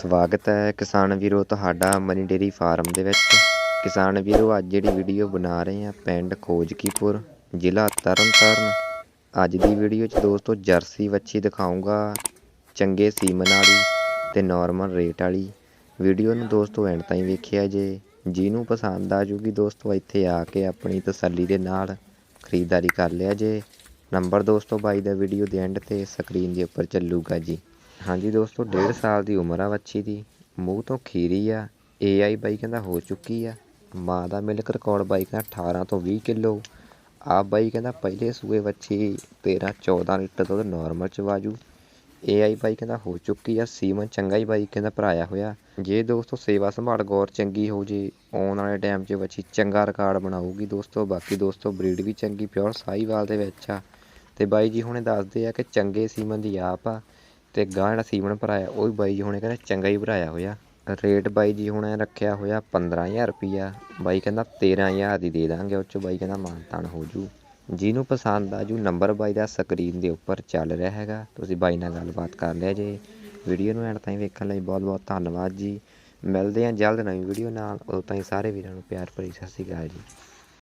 ਸਵਾਗਤ ਹੈ ਕਿਸਾਨ ਵੀਰੋ, ਤੁਹਾਡਾ ਮਨੀ ਡੇਰੀ ਫਾਰਮ ਦੇ ਵਿੱਚ। ਕਿਸਾਨ ਵੀਰੋ, ਅੱਜ ਜਿਹੜੀ ਵੀਡੀਓ ਬਣਾ ਰਹੇ ਆ ਪਿੰਡ ਖੋਜਕੀਪੁਰ, ਜ਼ਿਲ੍ਹਾ ਤਰਨਤਾਰਨ। ਅੱਜ ਦੀ ਵੀਡੀਓ 'ਚ ਦੋਸਤੋ ਜਰਸੀ ਵੱਛੀ ਦਿਖਾਉਂਗਾ ਚੰਗੇ ਸੀਮਨ ਵਾਲੀ ਤੇ ਨਾਰਮਲ ਰੇਟ ਵਾਲੀ। ਵੀਡੀਓ ਨੂੰ ਦੋਸਤੋ ਐਂਡ ਤਾਈਂ ਵੇਖਿਆ ਜੇ, ਜਿਹਨੂੰ ਪਸੰਦ ਆ ਜੂਗੀ ਦੋਸਤੋ ਇੱਥੇ ਆ ਕੇ ਆਪਣੀ ਤਸੱਲੀ ਦੇ ਨਾਲ ਖਰੀਦਦਾਰੀ ਕਰ ਲਿਆ ਜੇ। ਨੰਬਰ ਦੋਸਤੋ ਬਾਈ ਦਾ ਵੀਡੀਓ ਦੇ ਐਂਡ ਤੇ ਸਕਰੀਨ ਦੇ ਉੱਪਰ ਚੱਲੂਗਾ ਜੀ। ਹਾਂਜੀ ਦੋਸਤੋ, ਡੇਢ ਸਾਲ ਦੀ ਉਮਰ ਆ ਵੱਛੀ ਦੀ। ਮੂੰਹ ਤੋਂ ਖੀਰੀ ਆ ਏਆਈ ਬਾਈ ਕਹਿੰਦਾ ਹੋ ਚੁੱਕੀ ਆ। ਮਾਂ ਦਾ ਮਿਲਕ ਰਿਕਾਰਡ ਬਾਈ ਕਹਿੰਦਾ 18 ਤੋਂ 20 ਕਿਲੋ। ਆਪ ਬਾਈ ਕਹਿੰਦਾ ਪਹਿਲੇ ਸੂਏ ਵੱਛੀ 13 14 ਲੀਟਰ ਦੁੱਧ ਨਾਰਮਲ ਚ ਵਾਜੂ। ਏਆਈ ਬਾਈ ਕਹਿੰਦਾ ਹੋ ਚੁੱਕੀ ਆ, ਸੀਮਨ ਚੰਗਾ ਹੀ ਬਾਈ ਕਹਿੰਦਾ ਭਰਾਇਆ ਹੋਇਆ। ਜੇ ਦੋਸਤੋ ਸੇਵਾ ਸੰਭਾਲ ਗੌਰ ਚੰਗੀ ਹੋ ਜੇ, ਆਉਣ ਵਾਲੇ ਟਾਈਮ 'ਚ ਵੱਛੀ ਚੰਗਾ ਰਿਕਾਰਡ ਬਣਾਊਗੀ ਦੋਸਤੋ। ਬਾਕੀ ਦੋਸਤੋ ਬਰੀਡ ਵੀ ਚੰਗੀ ਪਿਓਰ ਸਾਹੀਵਾਲ ਦੇ ਵਿੱਚ ਆ। ਤੇ ਬਾਈ ਜੀ ਹੁਣੇ ਦੱਸਦੇ ਆ ਕਿ ਚੰਗੇ ਸੀਮਨ ਦੀ ਆਪ ਆ। ਤੇ ਗਾਂ ਜਿਹੜਾ ਸੀਮਨ ਭਰਾਇਆ, ਉਹ ਵੀ ਬਾਈ ਜੀ ਹੁਣੇ ਕਹਿੰਦਾ ਚੰਗਾ ਹੀ ਭਰਾਇਆ ਹੋਇਆ। ਰੇਟ ਬਾਈ ਜੀ ਹੁਣੇ ਰੱਖਿਆ ਹੋਇਆ 15000 ਰੁਪਿਆ ਬਾਈ ਕਹਿੰਦਾ 13000 ਦੀ ਦੇ ਦਾਂਗੇ, ਉਹ 'ਚ ਬਾਈ ਕਹਿੰਦਾ ਮਾਨਤਾਨ ਹੋ ਜੂ। ਜਿਹਨੂੰ ਪਸੰਦ ਆ ਜੂ, ਨੰਬਰ ਬਾਈ ਦਾ ਸਕਰੀਨ ਦੇ ਉੱਪਰ ਚੱਲ ਰਿਹਾ ਹੈਗਾ। ਤੁਸੀਂ ਬਾਈ ਨਾਲ ਗੱਲਬਾਤ ਕਰ ਲਿਆ ਜੇ। ਵੀਡੀਓ ਨੂੰ ਐਂਡ ਤਾਈਂ ਵੇਖਣ ਲਈ ਬਹੁਤ ਬਹੁਤ ਧੰਨਵਾਦ ਜੀ। ਮਿਲਦੇ ਹਾਂ ਜਲਦ ਨਵੀਂ ਵੀਡੀਓ ਨਾਲ। ਉਦੋਂ ਤਾਈਂ ਸਾਰੇ ਵੀਰਾਂ ਨੂੰ ਪਿਆਰ ਭਰੀ ਸਤਿ ਸ਼੍ਰੀ ਅਕਾਲ ਜੀ।